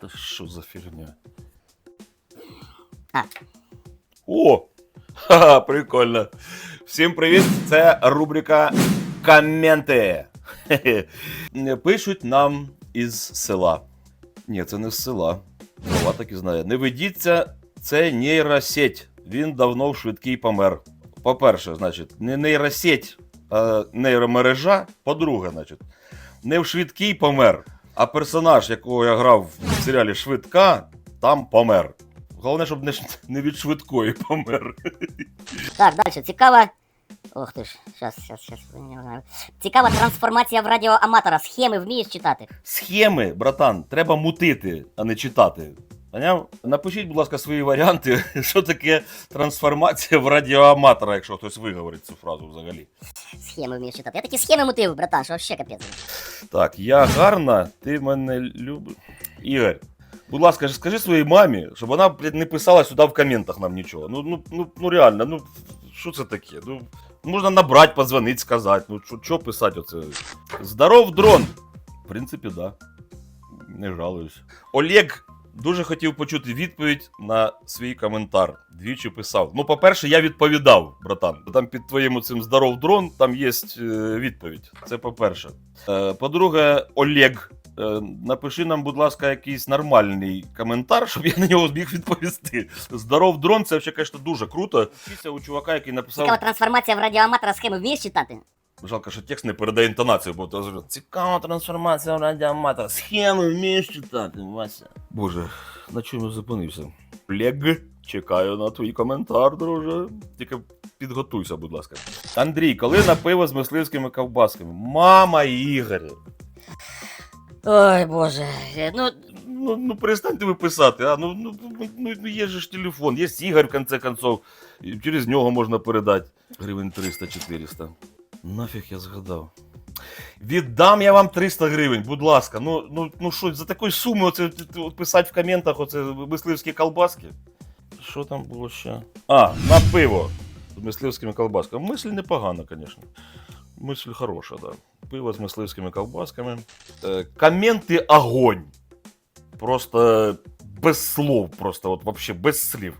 Та що за фігня? А. О! Ха-ха, прикольно. Всім привіт! Це рубрика Коменти. Пишуть нам із села. Ні, це не з села. Голова так і знає. Не ведіться, це нейросеть. Він давно в швидкий помер. По-перше, значить, не нейросеть, а нейромережа. По-друге, значить, не в швидкий помер, а персонаж, якого я грав в серіалі Швидка, там помер. Головне, щоб не, не від швидкої помер. Так, далі. Цікава. Ох ти ж, щас, щас, щас. не знаю. Цікава трансформація в радіоаматора. Схеми вмієш читати? Схеми, братан, треба мутити, а не читати. Поняв? Напишіть, будь ласка, свої варіанти, що таке трансформація в радіоаматора, якщо хтось виговорить цю фразу взагалі. Схеми вмієш читати. Я такі схеми мутив, братан, що вообще капець. Так, я гарна, ти мене любиш. Ігор, будь ласка, скажи своїй мамі, щоб вона блядь, не писала сюди в коментах нам нічого. Ну, ну, ну, ну реально, ну що це таке? Ну, можна набрати, подзвонити, сказати. Ну, що, писати оце? Здоров, дрон! В принципі, да. Не жалуюсь. Олег дуже хотів почути відповідь на свій коментар. Двічі писав. Ну, по-перше, я відповідав, братан. Там під твоїм цим здоров дрон, там є е, відповідь. Це по-перше. Е, По-друге, Олег, напиши нам, будь ласка, якийсь нормальний коментар, щоб я на нього зміг відповісти. Здоров дрон, це взагалі, звісно, дуже круто. Вчися у чувака, який написав. Цікава трансформація в радіоаматора. Схеми вмієш читати? Жалко, що текст не передає інтонацію, бо то зробив. Цікава трансформація в радіоматора. Схеми вмієш читати, Вася. Боже, на чому я зупинився? Олег, чекаю на твій коментар, друже. Тільки підготуйся, будь ласка. Андрій, коли на пиво з мисливськими ковбасками? Мама Ігоря. Ой, боже. Е, Ну, Ну, ну перестаньте ви писати, а ну, ну, ну, ну, ну є же ж телефон, є Ігор, в конце концов. І через нього можна передати. Гривень 300-400. Нафіг я згадав. Віддам я вам 300 гривень, будь ласка. Ну, ну, ну що, за такої суми оце писати в коментах оце мисливські колбаски? Що там було ще? А, на пиво з мисливськими колбасками. Мисль непогана, звісно. Мисль хороша, да. Пиво з мисливськими колбасками. Е, коменти огонь. Просто без слов, просто от вообще без слів.